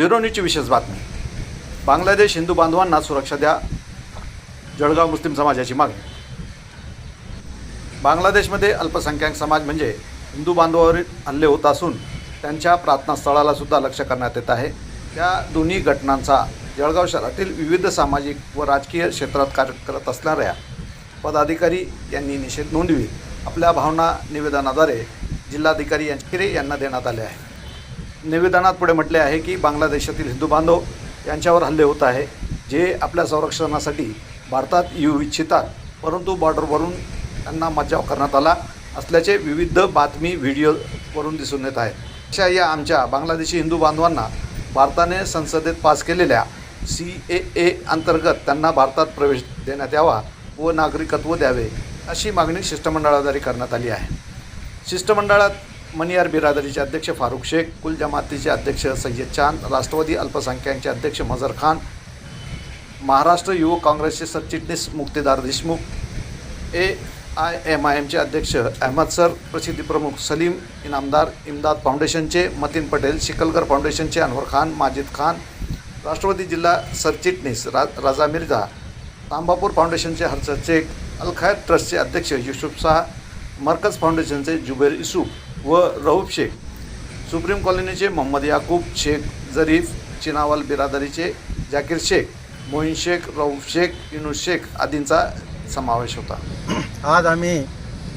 Bureau न्यूजची विशेष बातमी. बांगलादेश हिंदू बांधवांना सुरक्षा द्या. जळगाव मुस्लिम समाजाची मागणी. बांगलादेशमध्ये अल्पसंख्याक समाज म्हणजे हिंदू बांधवावरील हल्ले होत असून त्यांच्या प्रार्थनास्थळाला सुद्धा लक्ष करण्यात येत आहे. त्या दोन्ही घटनांचा जळगाव शहरातील विविध सामाजिक व राजकीय क्षेत्रात कार्य करत असणाऱ्या पदाधिकारी यांनी निषेध नोंदवी. आपल्या भावना निवेदनाद्वारे जिल्हाधिकारी यांचकिरे यांना देण्यात आले आहे. निवेदनात पुढे म्हटले आहे की बांगलादेशातील हिंदू बांधव यांच्यावर हल्ले होत आहे जे आपल्या संरक्षणासाठी भारतात येऊ इच्छितात परंतु बॉर्डरवरून त्यांना मज्जाव करण्यात आला असल्याचे विविध बातमी व्हिडिओवरून दिसून येत आहेत. अशा या आमच्या बांगलादेशी हिंदू बांधवांना भारताने संसदेत पास केलेल्या सी ए ए अंतर्गत त्यांना भारतात प्रवेश देण्यात यावा व नागरिकत्व द्यावे अशी मागणी शिष्टमंडळाद्वारे करण्यात आली आहे. शिष्टमंडळात मनियार बिरादरीचे अध्यक्ष फारुख शेख कुल जमातीचे अध्यक्ष सय्यद चांद राष्ट्रवादी अल्पसंख्याकांचे अध्यक्ष मजर खान महाराष्ट्र युवक काँग्रेसचे सरचिटणीस Muktedar Deshmukh A I M I एमचे अध्यक्ष अहमद सर प्रसिद्धी प्रमुख सलीम इनामदार इमदाद फाउंडेशनचे मतीन पटेल शिकलकर फाउंडेशनचे अनवर खान माजिद खान राष्ट्रवादी जिल्हा सरचिटणीस रा राजा मिर्झा तांबापूर फाउंडेशनचे हर्षद शेख अलखायत ट्रस्टचे अध्यक्ष युसुफ शाह मरकज फाउंडेशनचे जुबेर इसूफ व रऊफ शेख. सुप्रीम कॉलनीचे मोहम्मद याकूब शेख जरीफ चिनावाल बिरादरीचे जाकीर शेख मोईन शेख रऊफ शेख युनुस शेख आदींचा समावेश होता. आज आम्ही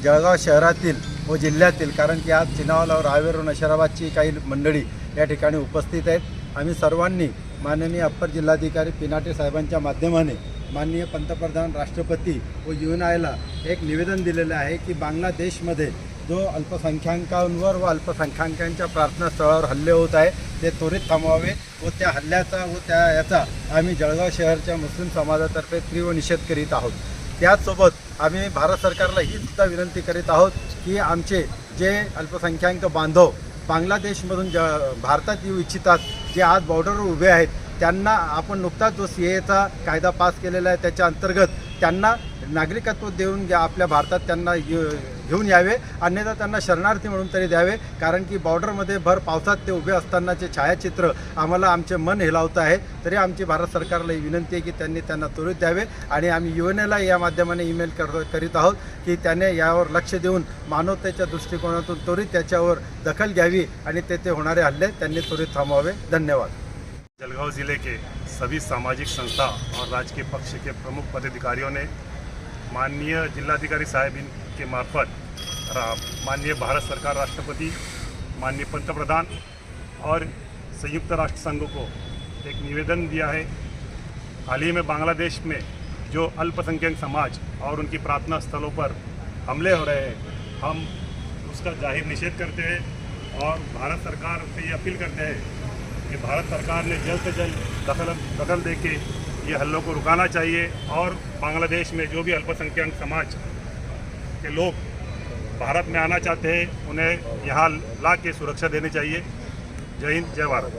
जळगाव शहरातील व जिल्ह्यातील कारण की आज चिनावाला रावेर व नशराबादची काही मंडळी या ठिकाणी उपस्थित आहेत. आम्ही सर्वांनी माननीय अप्पर जिल्हाधिकारी पिनाटे साहेबांच्या माध्यमाने माननीय पंतप्रधान राष्ट्रपती व यू एन आयला एक निवेदन दिलेलं आहे की बांगलादेशमध्ये जो अल्पसंख्याकांवर व अल्पसंख्याकांच्या प्रार्थनास्थळावर हल्ले होत आहे ते त्वरित थांबवावे व त्या हल्ल्याचा व त्या याचा आम्ही जळगाव शहरच्या मुस्लिम समाजातर्फे तीव्र निषेध करीत आहोत. त्याचसोबत आम्ही भारत सरकारला ही सुद्धा विनंती करीत आहोत की आमचे जे अल्पसंख्याक बांधव बांगलादेशमधून ज भारतात येऊ इच्छितात जे आज बॉर्डरवर उभे आहेत त्यांना आपण नुकताच जो सी एचा कायदा पास केलेला आहे त्याच्या अंतर्गत त्यांना नागरिकत्व देऊन घ्या आपल्या भारतात त्यांना ये- घेऊन यावे अन्यथा त्यांना शरणार्थी म्हणून तरी द्यावे कारण की बॉर्डरमध्ये भर पावसात ते उभे असतानाचे छायाचित्र आम्हाला आमचे मन हेलावत आहे तरी आमची भारत सरकारला ही विनंती आहे की त्यांनी त्यांना त्वरित द्यावे. आणि आम्ही यू एन एला या माध्यमाने ईमेल कर करीत आहोत की त्याने यावर लक्ष देऊन मानवतेच्या दृष्टिकोनातून त्वरित त्याच्यावर दखल घ्यावी आणि तेथे होणारे हल्ले त्यांनी त्वरित थांबवावे. धन्यवाद. जलगांव ज़िले के सभी सामाजिक संस्था और राजकीय पक्ष के प्रमुख पदाधिकारियों ने माननीय जिलाधिकारी साहब के मार्फत माननीय भारत सरकार राष्ट्रपति, माननीय पंतप्रधान और संयुक्त राष्ट्र संघ को एक निवेदन दिया है। हाल ही में बांग्लादेश में जो अल्पसंख्यक समाज और उनकी प्रार्थना स्थलों पर हमले हो रहे हैं, हम उसका ज़ाहिर निषेध करते हैं और भारत सरकार से ये अपील करते हैं कि भारत सरकार ने जल्द से जल्द दखल दखल दे के ये हल्लों को रुकाना चाहिए और बांग्लादेश में जो भी अल्पसंख्यक समाज के लोग भारत में आना चाहते हैं, उन्हें यहाँ ला के सुरक्षा देनी चाहिए। जय हिंद, जय Bharat.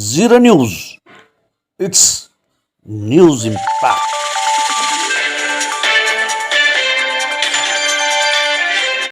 Zero news it's news impact